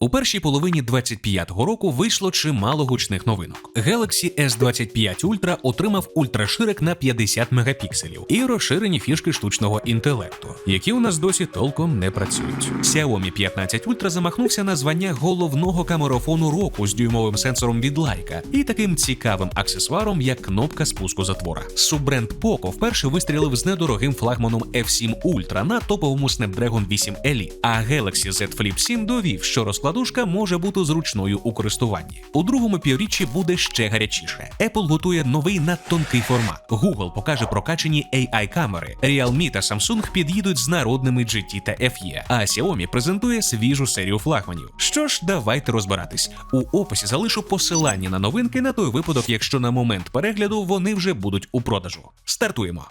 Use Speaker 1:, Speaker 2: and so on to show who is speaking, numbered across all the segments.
Speaker 1: У першій половині 25-го року вийшло чимало гучних новинок. Galaxy S25 Ultra отримав ультраширик на 50 мегапікселів і розширені фішки штучного інтелекту, які у нас досі толком не працюють. Xiaomi 15 Ultra замахнувся на звання головного камерафону року з дюймовим сенсором від Leica і таким цікавим аксесуаром, як кнопка спуску затвора. Суббренд Poco вперше вистрілив з недорогим флагманом F7 Ultra на топовому Snapdragon 8 Elite, а Galaxy Z Flip 7 довів, що розкладушка може бути зручною у користуванні. У другому півріччі буде ще гарячіше. Apple готує новий надтонкий формат. Google покаже прокачені AI-камери. Realme та Samsung під'їдуть з народними GT та FE, а Xiaomi презентує свіжу серію флагманів. Що ж, давайте розбиратись. У описі залишу посилання на новинки на той випадок, якщо на момент перегляду вони вже будуть у продажу. Стартуємо.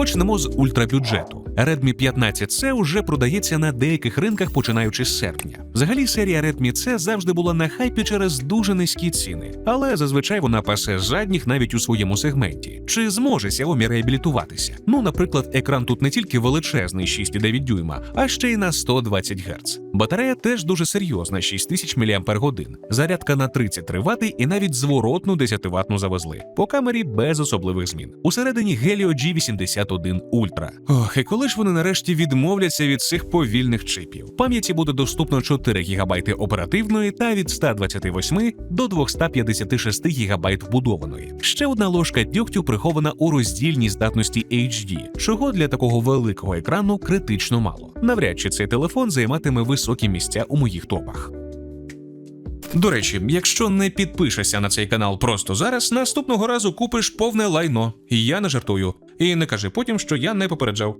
Speaker 1: Почнемо з ультрабюджету. Redmi 15C вже продається на деяких ринках починаючи з серпня. Взагалі, серія Redmi C завжди була на хайпі через дуже низькі ціни, але зазвичай вона пасе задніх навіть у своєму сегменті. Чи зможе Xiaomi реабілітуватися? Ну, наприклад, екран тут не тільки величезний 6,9 дюйма, а ще й на 120 Гц. Батарея теж дуже серйозна 6000 мАч. Зарядка на 33 Вт і навіть зворотну 10 ватну завезли. По камері без особливих змін. Усередині Helio G81 Ultra. Ох, і коли ж вони нарешті відмовляться від цих повільних чипів? Пам'яті буде доступно 4 ГБ оперативної та від 128 до 256 ГБ вбудованої. Ще одна ложка дьогтю прихована у роздільній здатності HD, чого для такого великого екрану критично мало. Навряд чи цей телефон займатиме високі місця у моїх топах. До речі, якщо не підпишешся на цей канал просто зараз, наступного разу купиш повне лайно. І я не жартую. І не кажи потім, що я не попереджав.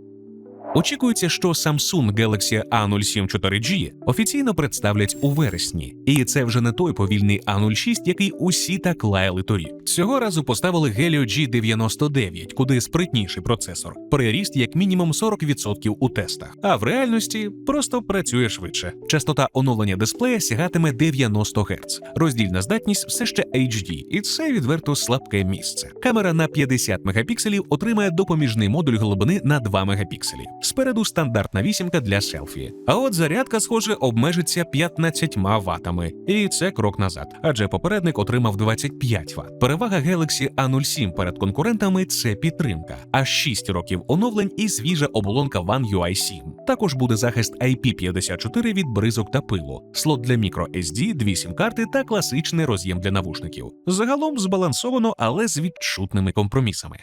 Speaker 1: Очікується, що Samsung Galaxy A07 4G офіційно представлять у вересні, і це вже не той повільний A06, який усі так лаяли торік. Цього разу поставили Helio G99, куди спритніший процесор, приріст як мінімум 40% у тестах, а в реальності просто працює швидше. Частота оновлення дисплея сягатиме 90 Гц. Роздільна здатність все ще HD, і це відверто слабке місце. Камера на 50 мегапікселів отримає допоміжний модуль глибини на 2 мегапікселі. Спереду стандартна вісімка для селфі. А от зарядка, схоже, обмежиться 15 ватами, і це крок назад, адже попередник отримав 25 Вт. Перевага Galaxy A07 перед конкурентами це підтримка, а 6 років оновлень і свіжа оболонка One UI 7. Також буде захист IP54 від бризок та пилу, слот для microSD, дві сім-карти та класичний роз'єм для навушників. Загалом збалансовано, але з відчутними компромісами.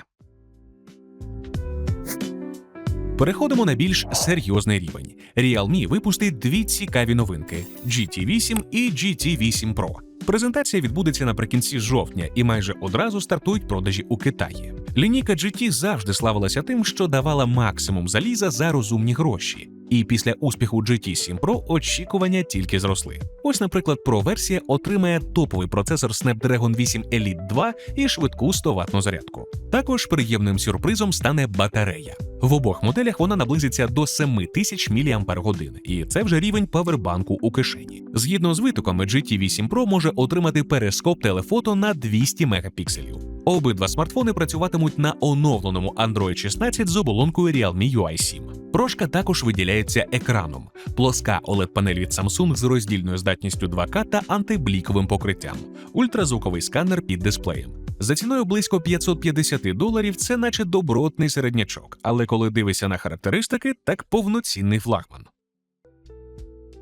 Speaker 1: Переходимо на більш серйозний рівень. Realme випустить дві цікаві новинки: GT8 і GT8 Pro. Презентація відбудеться наприкінці жовтня і майже одразу стартують продажі у Китаї. Лінійка GT завжди славилася тим, що давала максимум заліза за розумні гроші. І після успіху GT7 Pro очікування тільки зросли. Ось, наприклад, Pro версія отримає топовий процесор Snapdragon 8 Elite 2 і швидку 100 ватну зарядку. Також приємним сюрпризом стане батарея. В обох моделях вона наблизиться до 7000 мАч, і це вже рівень павербанку у кишені. Згідно з витоками, GT8 Pro може отримати перископ телефото на 200 мегапікселів. Обидва смартфони працюватимуть на оновленому Android 16 з оболонкою Realme UI 7. Прошка також виділяється екраном, плоска OLED-панель від Samsung з роздільною здатністю 2К та антибліковим покриттям, ультразвуковий сканер під дисплеєм. За ціною близько 550 доларів це наче добротний середнячок, але коли дивишся на характеристики, так повноцінний флагман.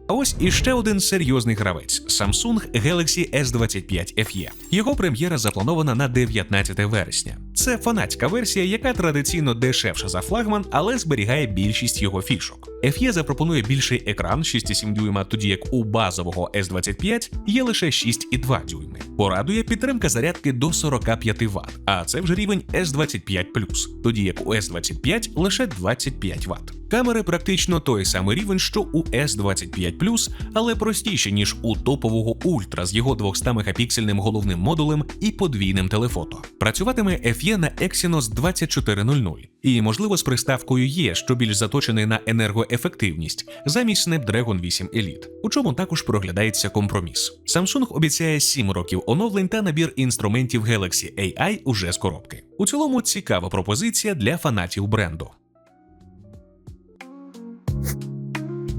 Speaker 1: А ось іще один серйозний гравець Samsung Galaxy S25 FE. Його прем'єра запланована на 19 вересня. Це фанатська версія, яка традиційно дешевша за флагман, але зберігає більшість його фішок. FE запропонує більший екран 6,7 дюйма, тоді як у базового S25 є лише 6,2 дюйми. Порадує підтримка зарядки до 45 Вт, а це вже рівень S25+, тоді як у S25 лише 25 Вт. Камери практично той самий рівень, що у S25+, але простіше, ніж у топового Ультра з його 200 мегапіксельним головним модулем і подвійним телефото. Працюватиме FE на Exynos 2400 і, можливо, з приставкою Є, що більш заточений на енергоефективність, замість Snapdragon 8 Elite, у чому також проглядається компроміс. Samsung обіцяє 7 років оновлень та набір інструментів Galaxy AI уже з коробки. У цілому цікава пропозиція для фанатів бренду.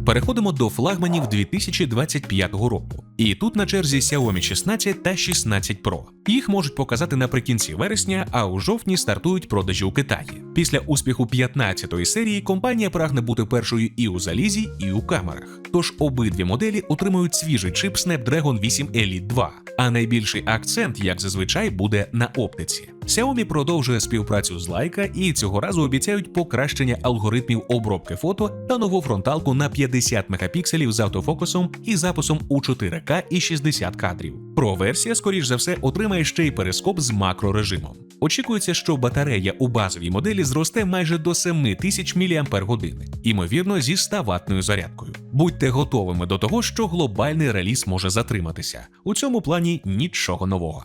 Speaker 1: Переходимо до флагманів 2025 року. І тут на черзі Xiaomi 16 та 16 Pro. Їх можуть показати наприкінці вересня, а у жовтні стартують продажі у Китаї. Після успіху 15-ї серії компанія прагне бути першою і у залізі, і у камерах. Тож обидві моделі отримують свіжий чип Snapdragon 8 Elite 2, а найбільший акцент, як зазвичай, буде на оптиці. Xiaomi продовжує співпрацю з Leica і цього разу обіцяють покращення алгоритмів обробки фото та нову фронталку на 50 мегапікселів з автофокусом і записом у 4К і 60 кадрів. Pro версія, скоріш за все, отримає ще й перископ з макрорежимом. Очікується, що батарея у базовій моделі зросте майже до 7000 мАч, імовірно, зі 100 ватною зарядкою. Будьте готовими до того, що глобальний реліз може затриматися. У цьому плані нічого нового.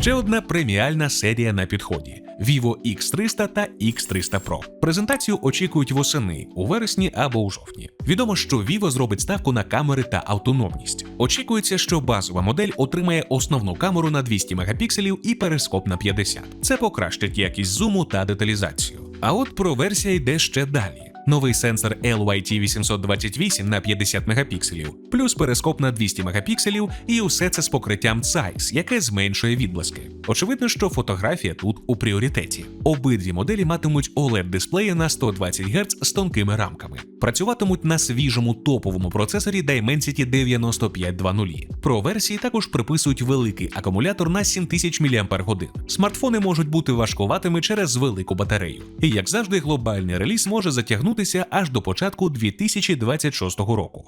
Speaker 1: Ще одна преміальна серія на підході: Vivo X300 та X300 Pro. Презентацію очікують восени у вересні або у жовтні. Відомо, що Vivo зробить ставку на камери та автономність. Очікується, що базова модель отримає основну камеру на 200 мегапікселів і перископ на 50. Це покращить якість зуму та деталізацію. А от про версія йде ще далі. Новий сенсор LYT828 на 50 мегапікселів, плюс перископ на 200 мегапікселів, і усе це з покриттям Zeiss, яке зменшує відблиски. Очевидно, що фотографія тут у пріоритеті. Обидві моделі матимуть oled дисплеї на 120 Гц з тонкими рамками. Працюватимуть на свіжому топовому процесорі Dimensity 9520. Про версії також приписують великий акумулятор на 7000 мАч. Смартфони можуть бути важкуватими через велику батарею. І як завжди, глобальний реліз може затягнутися аж до початку 2026 року.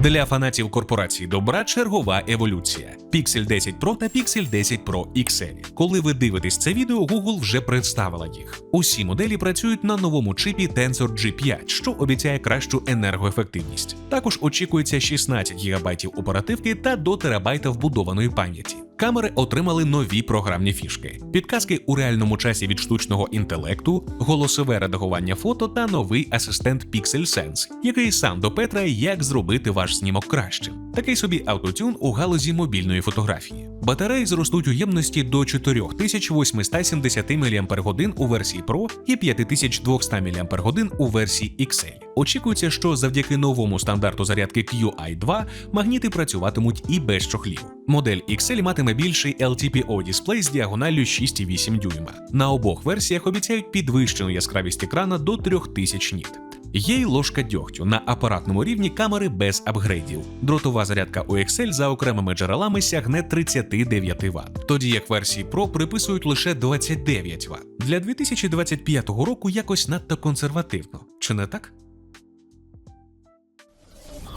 Speaker 1: Для фанатів корпорації добра чергова еволюція: Pixel 10 Pro та Pixel 10 Pro XL. Коли ви дивитесь це відео, Google вже представила їх. Усі моделі працюють на новому чипі Tensor G5, що обіцяє кращу енергоефективність. Також очікується 16 ГБ оперативки та до терабайта вбудованої пам'яті. Камери отримали нові програмні фішки, підказки у реальному часі від штучного інтелекту, голосове редагування фото та новий асистент Pixel Sense, який сам допетрає, як зробити ваш знімок кращим. Такий собі автотюн у галузі мобільної фотографії. Батареї зростуть у ємності до 4870 мАч у версії Pro і 5200 мАч у версії XL. Очікується, що завдяки новому стандарту зарядки QI2 магніти працюватимуть і без чохлів. Модель XL матиме більший LTPO дисплей з діагоналлю 6,8 дюйма. На обох версіях обіцяють підвищену яскравість екрана до 3000 ніт. Є й ложка дьогтю на апаратному рівні камери без апгрейдів. Дротова зарядка у Excel за окремими джерелами сягне 39 Вт, тоді як версії Pro приписують лише 29 Вт. Для 2025 року якось надто консервативно, чи не так?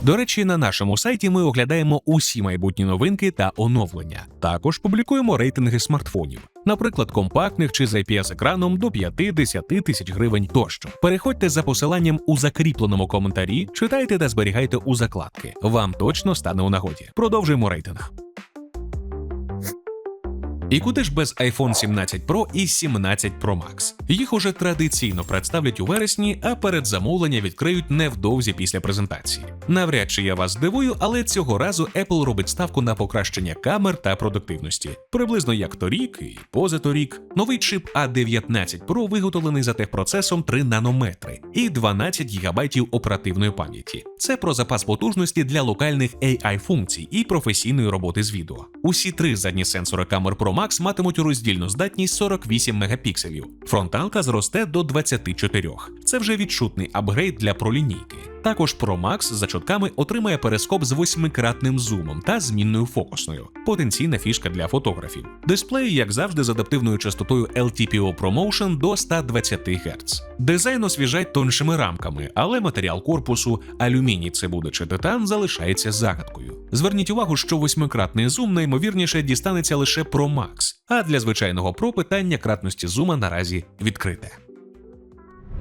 Speaker 1: До речі, на нашому сайті ми оглядаємо усі майбутні новинки та оновлення. Також публікуємо рейтинги смартфонів, наприклад, компактних чи з IPS-екраном до 5-10 тисяч гривень тощо. Переходьте за посиланням у закріпленому коментарі, читайте та зберігайте у закладки. Вам точно стане у нагоді. Продовжуємо рейтинг. І куди ж без iPhone 17 Pro і 17 Pro Max? Їх уже традиційно представлять у вересні, а передзамовлення відкриють невдовзі після презентації. Навряд чи я вас здивую, але цього разу Apple робить ставку на покращення камер та продуктивності, приблизно як торік і позаторік. Новий чип A19 Pro виготовлений за техпроцесом 3 нанометри і 12 ГБ оперативної пам'яті. Це про запас потужності для локальних AI функцій і професійної роботи з відео. Усі три задні сенсори камер Pro Max матимуть роздільну здатність 48 мегапікселів. Фронталка зросте до 24. Це вже відчутний апгрейд для пролінійки. Також Pro Max за чутками отримає перископ з восьмикратним зумом та змінною фокусною. Потенційна фішка для фотографів. Дисплей, як завжди, з адаптивною частотою LTPO ProMotion до 120 Гц. Дизайн освіжать тоншими рамками, але матеріал корпусу, алюміній, це буде чи титан, залишається загадкою. Зверніть увагу, що восьмикратний зум наймовірніше дістанеться лише Pro Max, а для звичайного Pro питання кратності зума наразі відкрите.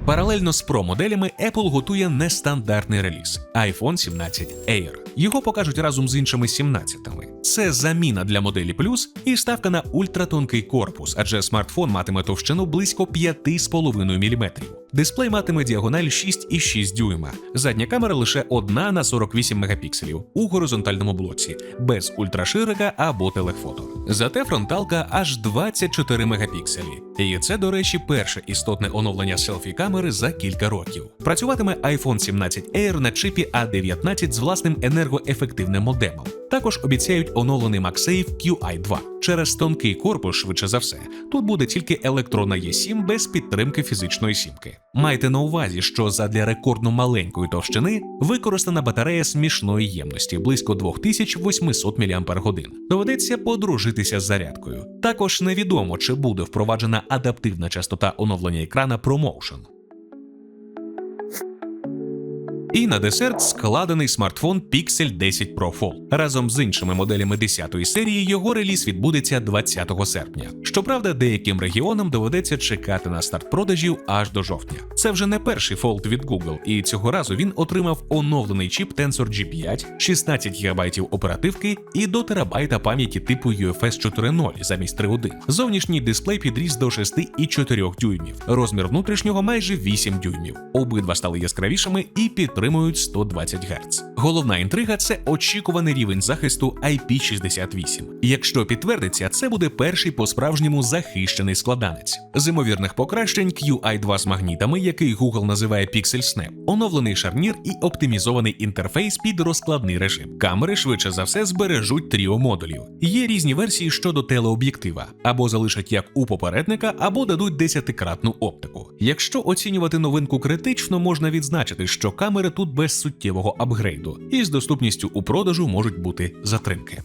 Speaker 1: Паралельно з Pro моделями Apple готує нестандартний реліз iPhone 17 Air. Його покажуть разом з іншими 17-ми. Це заміна для моделі Плюс і ставка на ультратонкий корпус, адже смартфон матиме товщину близько 5,5 мм. Дисплей матиме діагональ 6,6 дюйма. Задня камера лише одна на 48 мегапікселів у горизонтальному блоці, без ультраширика або телефото. Зате фронталка аж 24 мегапікселі. І це, до речі, перше істотне оновлення селфі-камери за кілька років. Працюватиме iPhone 17 Air на чипі A19 з власним енергоефективним модемом. Також обіцяють оновлений MagSafe QI2 через тонкий корпус, швидше за все. Тут буде тільки електронна E7 без підтримки фізичної сімки. Майте на увазі, що задля рекордно маленької товщини використана батарея смішної ємності близько 2800 мАч. Доведеться подружитися з зарядкою. Також невідомо, чи буде впроваджена адаптивна частота оновлення екрана ProMotion. І на десерт складений смартфон Pixel 10 Pro Fold. Разом з іншими моделями 10-ї серії його реліз відбудеться 20 серпня. Щоправда, деяким регіонам доведеться чекати на старт продажів аж до жовтня. Це вже не перший Fold від Google, і цього разу він отримав оновлений чіп Tensor G5, 16 ГБ оперативки і до терабайта пам'яті типу UFS 4.0 замість 3.1. Зовнішній дисплей підріс до 6,4 дюймів. Розмір внутрішнього майже 8 дюймів. Обидва стали яскравішими і підтримують 120 Гц. Головна інтрига це очікуваний рівень захисту IP68. Якщо підтвердиться, це буде перший по-справжньому захищений складанець. З імовірних покращень QI2 з магнітами, який Google називає Pixel Snap, оновлений шарнір і оптимізований інтерфейс під розкладний режим. Камери швидше за все збережуть тріо модулів. Є різні версії щодо телеоб'єктива, або залишать як у попередника, або дадуть десятикратну оптику. Якщо оцінювати новинку критично, можна відзначити, що камери тут без суттєвого апгрейду, і з доступністю у продажу можуть бути затримки.